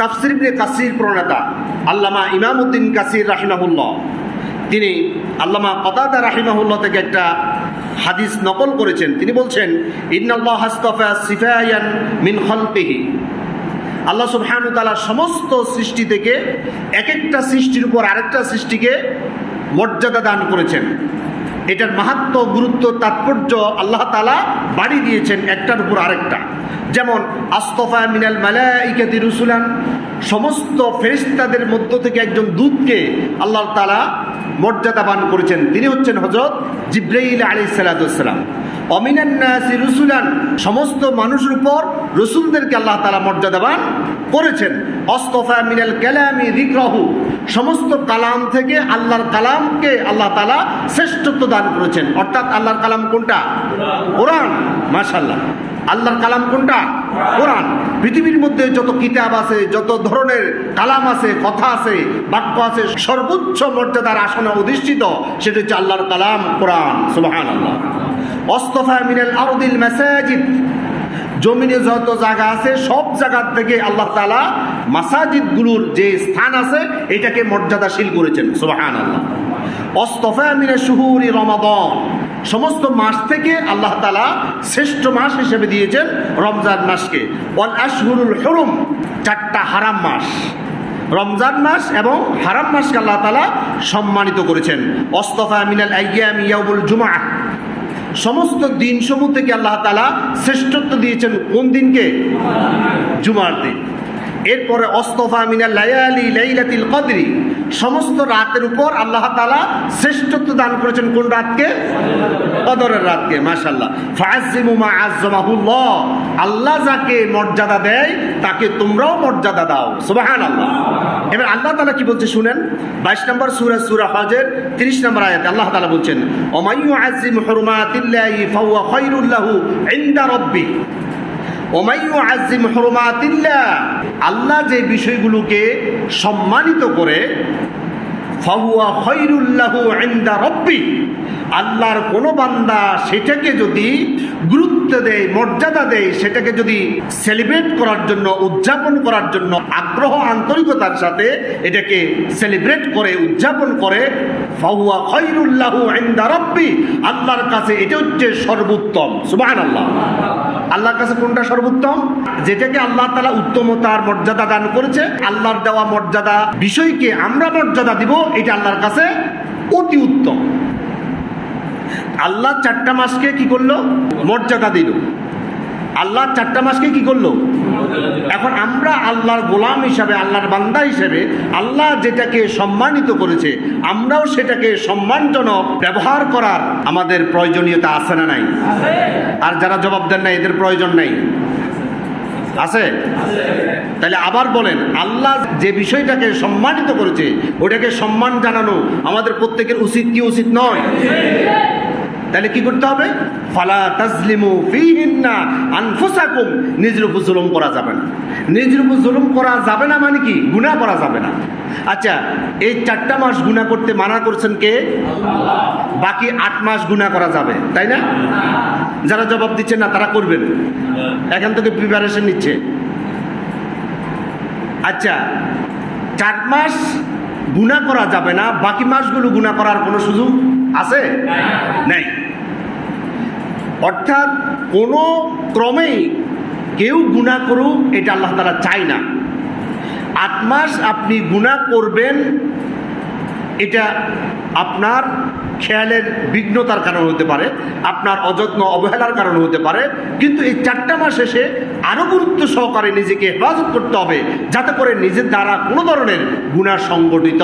ইবনে কাসির প্রণেতা আল্লামা ইমামউদ্দিন কাসির রাহিমাহুল্লাহ। তিনি আল্লামা কতাদা রাহিমাহুল্লাহ থেকে একটা হাদিস নকল করেছেন। তিনি বলছেন, ইন্নাল্লাহ হাস্তফা সিফায়ান মিন খলকিহি। আল্লাহ সুবহানু তাআলা সমস্ত সৃষ্টি থেকে এক একটা সৃষ্টির উপর আরেকটা সৃষ্টিকে মর্যাদা দান করেছেন। এটার মাহাত্ম, গুরুত্ব, তাৎপর্য আল্লাহ তালা বাড়ি দিয়েছেন একটার উপর আরেকটা। যেমন, আস্তফা মিনাল মালাইকাতি রুসুলান, সমস্ত ফেরিস্তাদের মধ্য থেকে একজন দূতকে আল্লাহ তালা মর্যাদাবান করেছেন। তিনি হচ্ছেন হজরত জিব্রাইল আলী সালাতাম অমিনান্নাসি রুসুলান, সমস্ত মানুষের উপর রসুলদেরকে আল্লাহ তালা মর্যাদাবান করেছেন। অস্তফা মিনাল কালামি দিকরাহু সমস্ত কালাম থেকে আল্লাহর কালামকে আল্লাহ তালা শ্রেষ্ঠত্ব দান করেছেন। অর্থাৎ আল্লাহর কালাম কোনটা? কোরআন। মাশাল্লাহ আল্লাহর কালাম কোনটা? কোরআন। পৃথিবীর মধ্যে যত কিতাব আছে, যত ধরনের কালাম আছে, কথা আছে, বাক্য আছে, সর্বোচ্চ মর্যাদার আসনে অধিষ্ঠিত, সেটা হচ্ছে আল্লাহর কালাম কোরআন। সুবাহান আল্লাহ অস্তফা মিনাল আরদিল মাসাজিদ। জমিনে যত জায়গা আছে, সব জায়গার থেকে আল্লাহ তালা মাসাজিদগুলোর যে স্থান আছে, এটাকে মর্যাদাশীল করেছেন। সুবাহান আল্লাহ অস্তফা মিনে শুহুরি রমাদন। সমস্ত মাস থেকে আল্লাহ তালা শ্রেষ্ঠ মাস হিসেবে দিয়েছেন রমজান মাসকে। ওয়াল আশহুরুল হরুম, চারটা হারাম মাস। রমজান মাস এবং হারাম মাসকে আল্লাহ তালা সম্মানিত করেছেন। অস্তফা মিনাল আইয়াম ইয়াউমুল জুমা সমস্ত দিনসমূহ থেকে আল্লাহ তালা শ্রেষ্ঠত্ব দিয়েছেন কোন দিনকে? জুমার দিন। এরপরে, অস্তফা মিনা লায়ালি লাইলাতিল কদরি। সমস্ত রাতের উপর আল্লাহ তালা শ্রেষ্ঠত্ব দান করেছেন কোন রাতকে? কদরের রাতকে মাশাল্লাহ ফাজিমু মা আজ্জামাহুল্লাহ। আল্লাহ যাকে মর্যাদা দেয়, তাকে তোমরাও মর্যাদা দাও। সুবাহান আল্লাহ এবার আল্লাহ তালা কি বলছে শুনেন? বাইশ নম্বর সুরা সুরা হজের তিরিশ নম্বর আয়াতে আল্লাহ তালা বলছেন ওমাইয়ু আজিম খৈরুল্লাহু ইনদা রব্বি। হরমাতিল্লাহ। আল্লাহ যে বিষয়গুলোকে সম্মানিত করে আল্লাহর কোনো বান্দা সেটাকে যদি গুরুত্ব দেয়, মর্যাদা দেয়, সেটাকে যদি সেলিব্রেট করার জন্য, উদযাপন করার জন্য, আগ্রহ, আন্তরিকতার সাথে এটাকে সেলিব্রেট করে, উদযাপন করে, ফাহুয়া রব্বি, আল্লাহর কাছে এটা হচ্ছে সর্বোত্তম। সুবহানাল্লাহ। আল্লাহর কাছে কোনটা সর্বোত্তম? যেটাকে আল্লাহ তালা উত্তমতার মর্যাদা দান করেছে, আল্লাহর দেওয়া মর্যাদা, বিষয়কে আমরা মর্যাদা দিব, এটা আল্লাহর কাছে অতি উত্তম। আল্লাহ চারটা মাসকে কি করল? মর্যাদা দিল। আল্লাহ চারটা মাসকে কি করল? এখন আমরা আল্লাহর গোলাম হিসাবে, আল্লাহর বান্দা হিসেবে, আল্লাহ যেটাকে সম্মানিত করেছে, আমরাও সেটাকে সম্মানজনক ব্যবহার করার আমাদের প্রয়োজনীয়তা আছে না নাই? আর যারা জবাব দেন না এদের প্রয়োজন নাই। আছে? তাহলে আবার বলেন, আল্লাহ যে বিষয়টাকে সম্মানিত করেছে, ওটাকে সম্মান জানানো আমাদের প্রত্যেকের উচিত কি উচিত নয়? তাহলে কি করতে হবে? ফালা তাজলিমু ফিহিন্না আনফুসাকুম। নিজের উপর জুলুম করা যাবে না। নিজের উপর জুলুম করা যাবে না মানে কি? গুনাহ করা যাবে না। আচ্ছা এই চারটা মাস গুনাহ করতে মানা করছেন কে? বাকি আট মাস গুনাহ করা যাবে তাই না? যারা জবাব দিচ্ছে না তারা করবেন। এখান থেকে প্রিপারেশন নিচ্ছে। আচ্ছা চার মাস গুণা করা যাবে না বাকি মাসগুলো গুণা করার কোনো সুযোগ আছে? নাই। অর্থাৎ কোনো ক্রমেই কেউ গুণা করুক, এটা আল্লাহ তালা চায় না। আট মাস আপনি গুণা করবেন, এটা আপনার খেয়ালের বিঘ্নতার কারণ হতে পারে, আপনার অযত্ন অবহেলার কারণ হতে পারে, কিন্তু এই চারটা মাস শেষে আরও গুরুত্ব সহকারে নিজেকে হেফাজত করতে হবে, যাতে করে নিজের দ্বারা কোনো ধরনের গুণা সংগঠিত